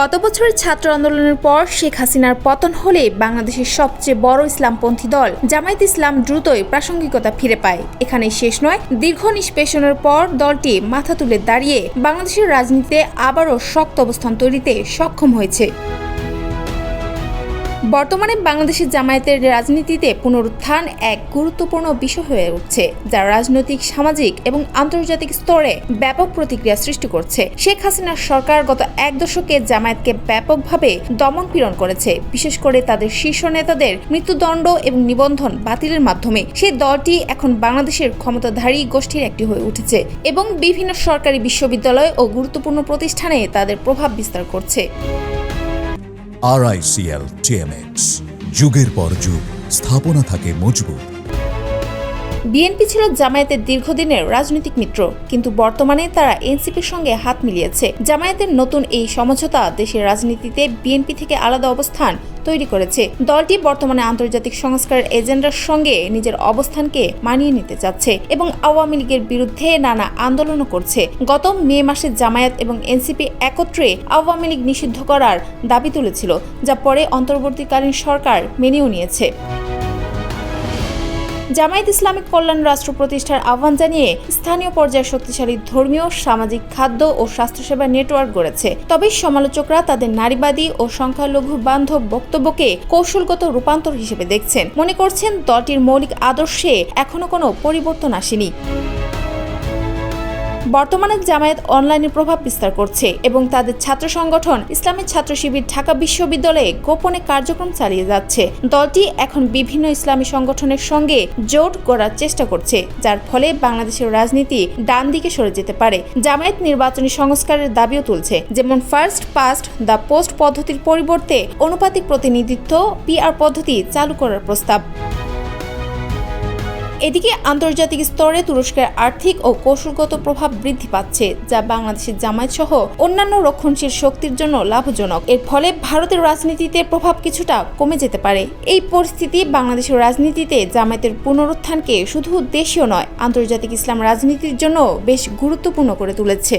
গত বছরের ছাত্র আন্দোলনের পর শেখ হাসিনার পতন হলে বাংলাদেশের সবচেয়ে বড় ইসলামপন্থী দল জামায়াত ইসলাম দ্রুতই প্রাসঙ্গিকতা ফিরে পায়। এখানে শেষ নয়, দীর্ঘ নিষ্পেষণের পর দলটি মাথা তুলে দাঁড়িয়ে বাংলাদেশের রাজনীতিতে আবারও শক্ত অবস্থান তৈরিতে সক্ষম হয়েছে। বর্তমানে বাংলাদেশের জামায়াতের রাজনীতিতে পুনরুত্থান এক গুরুত্বপূর্ণ বিষয় হয়ে উঠছে, যা রাজনৈতিক, সামাজিক এবং আন্তর্জাতিক স্তরে ব্যাপক প্রতিক্রিয়া সৃষ্টি করছে। শেখ হাসিনার সরকার গত এক দশকে জামায়াতকে ব্যাপকভাবে দমন পীড়ন করেছে, বিশেষ করে তাদের শীর্ষ নেতাদের মৃত্যুদণ্ড এবং নিবন্ধন বাতিলের মাধ্যমে। সেই দলটি এখন বাংলাদেশের ক্ষমতাধারী গোষ্ঠীর একটি হয়ে উঠেছে এবং বিভিন্ন সরকারি বিশ্ববিদ্যালয় ও গুরুত্বপূর্ণ প্রতিষ্ঠানে তাদের প্রভাব বিস্তার করছে। আরআইসিএল টিএমএক্স যুগের পর যুগ, স্থাপনা থাকে মজবুত। বিএনপি ছিল জামায়াতের দীর্ঘদিনের রাজনৈতিক মিত্র, কিন্তু বর্তমানে তারা এনসিপির সঙ্গে হাত মিলিয়েছে। জামায়াতের নতুন এই সমঝোতা দেশের রাজনীতিতে বিএনপি থেকে আলাদা অবস্থান তৈরি করেছে। দলটি বর্তমানে আন্তর্জাতিক সংস্কারের এজেন্ডার সঙ্গে নিজের অবস্থানকে মানিয়ে নিতে যাচ্ছে এবং আওয়ামী লীগের বিরুদ্ধে নানা আন্দোলনও করছে। গত মে মাসে জামায়াত এবং এনসিপি একত্রে আওয়ামী লীগ নিষিদ্ধ করার দাবি তুলেছিল, যা পরে অন্তর্বর্তীকালীন সরকার মেনেও নিয়েছে। জামায়াত ইসলামিক কল্যাণ রাষ্ট্র প্রতিষ্ঠার আহ্বান জানিয়ে স্থানীয় পর্যায়ে শক্তিশালী ধর্মীয়, সামাজিক খাদ্য ও স্বাস্থ্যসেবা নেটওয়ার্ক গড়েছে। তবে সমালোচকরা তাদের নারীবাদী ও সংখ্যালঘু বান্ধব বক্তব্যকে কৌশলগত রূপান্তর হিসেবে দেখছেন। মনে করছেন দলটির মৌলিক আদর্শে এখনও কোনো পরিবর্তন আসেনি। বর্তমানে জামায়াত অনলাইনে প্রভাব বিস্তার করছে এবং তাদের ছাত্র সংগঠন ইসলামী ছাত্র শিবির ঢাকা বিশ্ববিদ্যালয়ে গোপনে কার্যক্রম চালিয়ে যাচ্ছে। দলটি এখন বিভিন্ন ইসলামী সংগঠনের সঙ্গে জোট গড়ার চেষ্টা করছে, যার ফলে বাংলাদেশের রাজনীতি ডান দিকে সরে যেতে পারে। জামায়াত নির্বাচনী সংস্কারের দাবিও তুলছে, যেমন ফার্স্ট পাস্ট দ্য পোস্ট পদ্ধতির পরিবর্তে অনুপাতিক প্রতিনিধিত্ব, পিআর পদ্ধতি চালু করার প্রস্তাব। এদিকে আন্তর্জাতিক স্তরে তুরস্কের আর্থিক ও কৌশলগত প্রভাব বৃদ্ধি পাচ্ছে, যা বাংলাদেশের জামায়াত সহ অন্যান্য রক্ষণশীল শক্তির জন্য লাভজনক। এর ফলে ভারতের রাজনীতিতে প্রভাব কিছুটা কমে যেতে পারে। এই পরিস্থিতি বাংলাদেশের রাজনীতিতে জামায়াতের পুনরুত্থানকে শুধু দেশীয় নয়, আন্তর্জাতিক ইসলাম রাজনীতির জন্য বেশ গুরুত্বপূর্ণ করে তুলেছে।